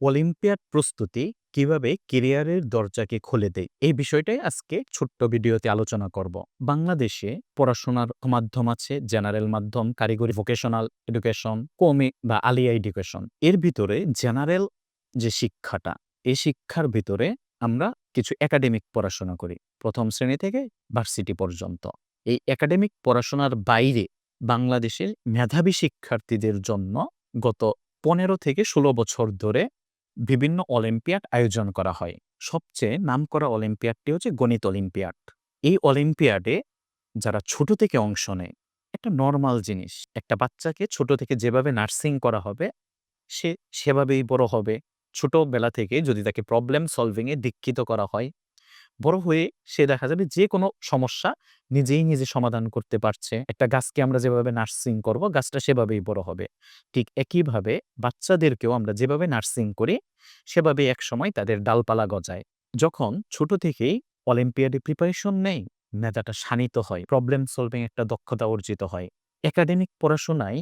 Olympiad প্রস্তুতি কীভাবে কেরিয়ারের দরজাকে খুলে দেয়, এই বিষয়টাই আজকে ছোট্ট ভিডিওতে আলোচনা করব। বাংলাদেশে পড়াশোনার মাধ্যম আছে জেনারেল মাধ্যম, কারিগরি ভোকেশনাল এডুকেশন কমে বা আলিয়া এডুকেশন। এর ভিতরে জেনারেল যে শিক্ষাটা, এই শিক্ষার ভিতরে আমরা কিছু একাডেমিক পড়াশোনা করি, প্রথম শ্রেণি থেকে ভার্সিটি পর্যন্ত। এই একাডেমিক পড়াশোনার বাইরে বাংলাদেশের মেধাবী শিক্ষার্থীদের জন্য গত পনেরো থেকে ষোলো বছর ধরে বিভিন্ন অলিম্পিয়াড আয়োজন করা হয়। সবচেয়ে নামকরা অলিম্পিয়াডটি হচ্ছে গণিত অলিম্পিয়াড। এই অলিম্পিয়াডে যারা ছোট থেকে অংশ নেয়, একটা নর্মাল জিনিস, একটা বাচ্চাকে ছোট থেকে যেভাবে নার্সিং করা হবে, সে সেভাবেই বড় হবে। ছোটবেলা থেকে যদি তাকে প্রবলেম সলভিংয়ে দীক্ষিত করা হয় বড় হয়ে সে দেখা যাবে যে কোনো সমস্যা নিজেই নিজে সমাধান করতে পারছে। একটা গাছকে আমরা যেভাবে নার্সিং করব, গাছটা সেভাবেই বড় হবে। ঠিক একইভাবে বাচ্চাদেরকেও আমরা যেভাবে নার্সিং করি সেভাবে এক সময় তাদের ডালপালা গজায়। যখন ছোট থেকেই অলিম্পিয়াডে প্রিপারেশন নেই মেধাটা শানিত হয় প্রবলেম সলভিং একটা দক্ষতা অর্জিত হয়। একাডেমিক পড়াশোনায়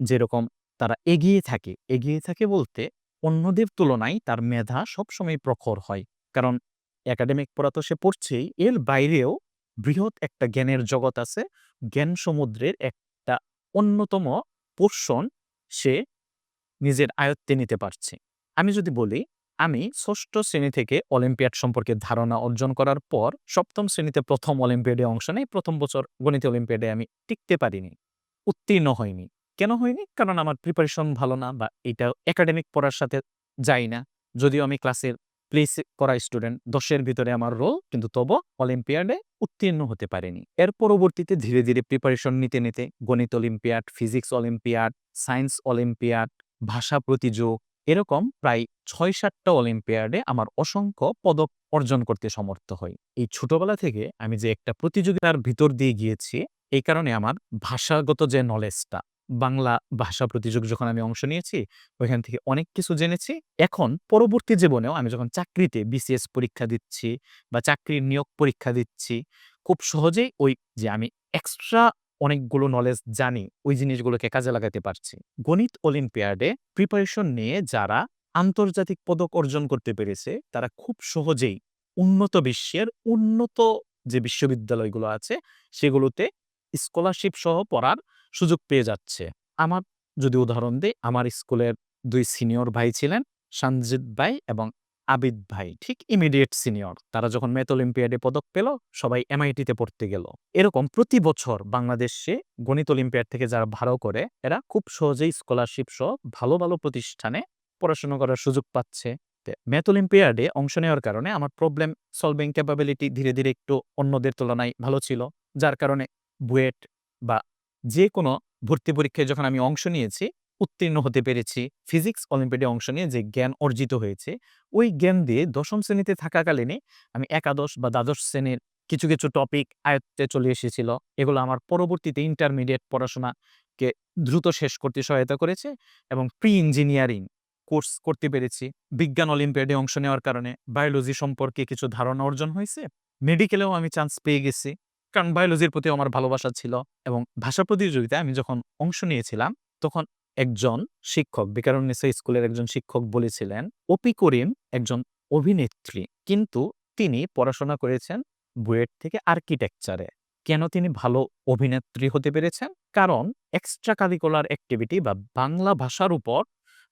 যেরকম তারা এগিয়ে থাকে এগিয়ে থাকে বলতে অন্যদের তুলনায় তার মেধা সবসময় প্রখর হয়। কারণ একাডেমিক পড়া তো সে পড়ছেই, এর বাইরেও বৃহৎ একটা জ্ঞানের জগৎ আছে। জ্ঞান সমুদ্রের একটা অন্যতম পোর্শন সে নিজের আয়ত্তে নিতে পারছে। আমি যদি বলি, আমি ষষ্ঠ শ্রেণি থেকে অলিম্পিয়াড সম্পর্কে ধারণা অর্জন করার পর সপ্তম শ্রেণীতে প্রথম অলিম্পিয়াডে অংশ নেই, প্রথম বছর গণিত অলিম্পিয়াডে আমি টিকতে পারিনি, উত্তীর্ণ হয়নি কেন হয়নি কারণ আমার প্রিপারেশন ভালো না বা এটা একাডেমিক পড়ার সাথে যাই না। যদিও আমি ক্লাসের প্লেস করা স্টুডেন্ট, দশের ভিতরে আমার রোল কিন্তু তবু অলিম্পিয়াডে উত্তীর্ণ হতে পারেনি। এর পরবর্তীতে ধীরে ধীরে প্রিপারেশন নিতে নিতে গণিত olympiad physics olympiad science olympiad, ভাষা প্রতিযোগ, এরকম প্রায় ছয় সাতটা অলিম্পিয়াডে আমার অসংখ্য পদক অর্জন করতে সমর্থ হই। এই ছোটবেলা থেকে আমি যে একটা প্রতিযোগিতার ভিতর দিয়ে গিয়েছি, এই কারণে আমার ভাষাগত যে নলেজটা বাংলা ভাষা প্রতিযোগ যখন আমি অংশ নিয়েছি, ওইখান থেকে অনেক কিছু জেনেছি। এখন পরবর্তী জীবনেও আমি যখন চাকরিতে বিসিএস পরীক্ষা দিচ্ছি বা চাকরির নিয়োগ পরীক্ষা দিচ্ছি, খুব সহজেই ওই যে আমি এক্সট্রা অনেকগুলো নলেজ জানি, ওই জিনিসগুলোকে কাজে লাগাতে পারছি। গণিত অলিম্পিয়াডে প্রিপারেশন নিয়ে যারা আন্তর্জাতিক পদক অর্জন করতে পেরেছে, তারা খুব সহজেই উন্নত বিশ্বের উন্নত যে বিশ্ববিদ্যালয়গুলো আছে, সেগুলোতে স্কলারশিপ সহ পড়ার সুযোগ পেয়ে যাচ্ছে। আমার যদি উদাহরণ দিই, আমার স্কুলের দুই সিনিয়র ভাই ছিলেন সঞ্জিত ভাই এবং আবিদ ভাই, ঠিক ইমিডিয়েট সিনিয়র। তারা যখন ম্যাথ অলিম্পিয়াডে পদক পেল, সবাই এমআইটিতে পড়তে গেল। এরকম প্রতি বছর বাংলাদেশে গণিত অলিম্পিয়াড থেকে যারা ভালো করে, এরা খুব সহজেই স্কলারশিপ সহ ভালো ভালো প্রতিষ্ঠানে পড়াশোনা করার সুযোগ পাচ্ছে। ম্যাথ অলিম্পিয়াডে অংশ নেওয়ার কারণে আমার প্রবলেম সলভিং ক্যাপাবিলিটি ধীরে ধীরে একটু অন্যদের তুলনায় ভালো ছিল। যার কারণে বুয়েট বা যে কোনো ভর্তি পরীক্ষায় যখন আমি অংশ নিয়েছি, উত্তীর্ণ হতে পেরেছি, ফিজিক্স অলিম্পিয়াডে অংশ নিয়ে যে জ্ঞান অর্জিত হয়েছে, ওই জ্ঞান দিয়ে দশম শ্রেণীতে থাকাকালীনই আমি একাদশ বা দ্বাদশ শ্রেণির কিছু কিছু টপিক আয়ত্তে চলে এসেছিল। এগুলো আমার পরবর্তীতে ইন্টারমিডিয়েট পড়াশোনাকে দ্রুত শেষ করতে সহায়তা করেছে এবং প্রি ইঞ্জিনিয়ারিং কোর্স করতে পেরেছি। বিজ্ঞান অলিম্পিয়াডে অংশ নেওয়ার কারণে বায়োলজি সম্পর্কে কিছু ধারণা অর্জন হয়েছে। মেডিকেলেও আমি চান্স পেয়ে গেছি। কারণ বায়োলজির প্রতি আমার ভালোবাসা ছিল এবং ভাষা প্রতিযোগিতায় আমি যখন অংশ নিয়েছিলাম, তখন একজন শিক্ষক বিকারুন্নেসা স্কুলের একজন শিক্ষক বলেছিলেন, অপি করিম একজন অভিনেত্রী, কিন্তু তিনি পড়াশোনা করেছেন বুয়েট থেকে আর্কিটেকচারে। কেন তিনি ভালো অভিনেত্রী হতে পেরেছেন? কারণ এক্সট্রা কারিকুলার অ্যাক্টিভিটি বা বাংলা ভাষার উপর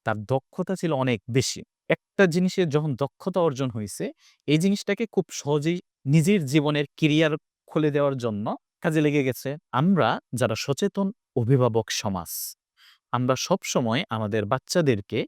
তার দক্ষতা ছিল অনেক বেশি। একটা জিনিসের যখন দক্ষতা অর্জন হয়েছে, এই জিনিসটাকে খুব সহজেই নিজের জীবনের কেরিয়ার খুলে দেওয়ার জন্য কাজে লেগে গেছে আমরা যারা সচেতন অভিভাবক সমাজ, আমরা সব সময় আমাদের বাচ্চাদেরকে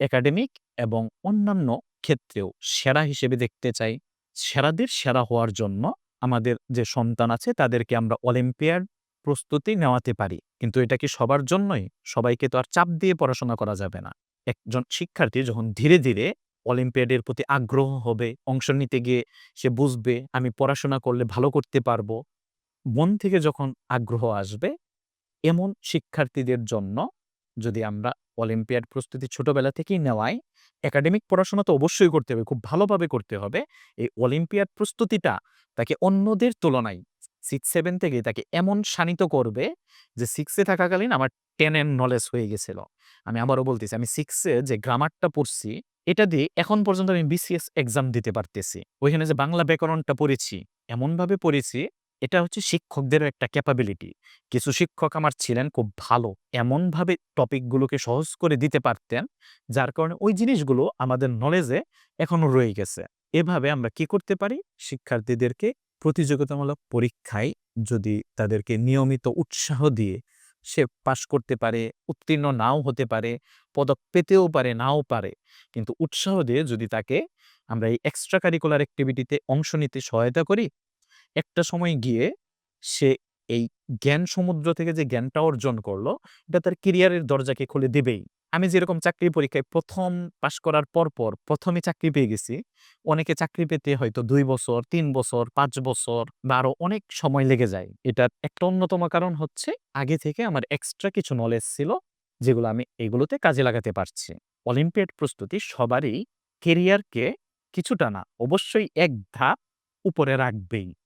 একাডেমিক এবং অন্যান্য ক্ষেত্রেও সেরা হিসেবে দেখতে চাই। সেরাদের সেরা হওয়ার জন্য আমাদের যে সন্তান আছে তাদেরকে আমরা অলিম্পিয়ার প্রস্তুতি নেওয়াতে পারি। কিন্তু এটা কি সবার জন্যই? সবাইকে তো আর চাপ দিয়ে পড়াশোনা করা যাবে না। একজন শিক্ষার্থী যখন ধীরে ধীরে অলিম্পিয়াডের প্রতি আগ্রহ হবে, অংশ নিতে গিয়ে সে বুঝবে, আমি পড়াশোনা করলে ভালো করতে পারব। মন থেকে যখন আগ্রহ আসবে, এমন শিক্ষার্থীদের জন্য যদি আমরা অলিম্পিয়াড প্রস্তুতি ছোটবেলা থেকেই নেওয়াই একাডেমিক পড়াশোনা তো অবশ্যই করতে হবে, খুব ভালোভাবে করতে হবে। এই অলিম্পিয়াড প্রস্তুতিটা তাকে অন্যদের তুলনায় সিক্স সেভেন থেকে তাকে এমন শানিত করবে যে সিক্সে থাকাকালীন আমার টেন এর নলেজ হয়ে গেছিল। আমি আবারও বলতেছি, আমি সিক্সে যে গ্রামারটা পড়ছি এটা দিয়ে এখন পর্যন্ত আমি বিসিএস এক্সাম দিতে পারতেছি। ওইখানে যে বাংলা ব্যাকরণটা পড়েছি, এমনভাবে পড়েছি, এটা হচ্ছে শিক্ষকদেরও একটা ক্যাপাবিলিটি কিছু শিক্ষক আমার ছিলেন খুব ভালো, এমনভাবে টপিকগুলোকে সহজ করে দিতে পারতেন, যার কারণে ওই জিনিসগুলো আমাদের নলেজে এখনও রয়ে গেছে। এভাবে আমরা কি করতে পারি? শিক্ষার্থীদেরকে প্রতিযোগিতামূলক পরীক্ষায় যদি তাদেরকে নিয়মিত উৎসাহ দিয়ে সে পাশ করতে পারে, উত্তীর্ণ নাও হতে পারে, পদক পেতেও পারে, নাও পারে। কিন্তু উৎসাহ দিয়ে যদি তাকে আমরা এই এক্সট্রা কারিকুলার অ্যাক্টিভিটিতে অংশ নিতে সহায়তা করি, একটা সময় গিয়ে সে এই জ্ঞান সমুদ্র থেকে যে জ্ঞানটা অর্জন করল, এটা তার কেরিয়ারের দরজাকে খুলে দেবেই। আমি যেরকম চাকরি পরীক্ষায় প্রথম পাশ করার পর পর প্রথমে চাকরি পেয়ে গেছি। অনেকে চাকরি পেতে হয়তো দুই বছর, তিন বছর, পাঁচ বছর বা আরও অনেক সময় লেগে যায়। এটার একটা অন্যতম কারণ হচ্ছে আগে থেকে আমার এক্সট্রা কিছু নলেজ ছিল যেগুলো আমি এগুলোতে কাজে লাগাতে পারছি। অলিম্পিয়াড প্রস্তুতি সবারই কেরিয়ারকে কিছুটা না, অবশ্যই এক ধাপ উপরে রাখবেই।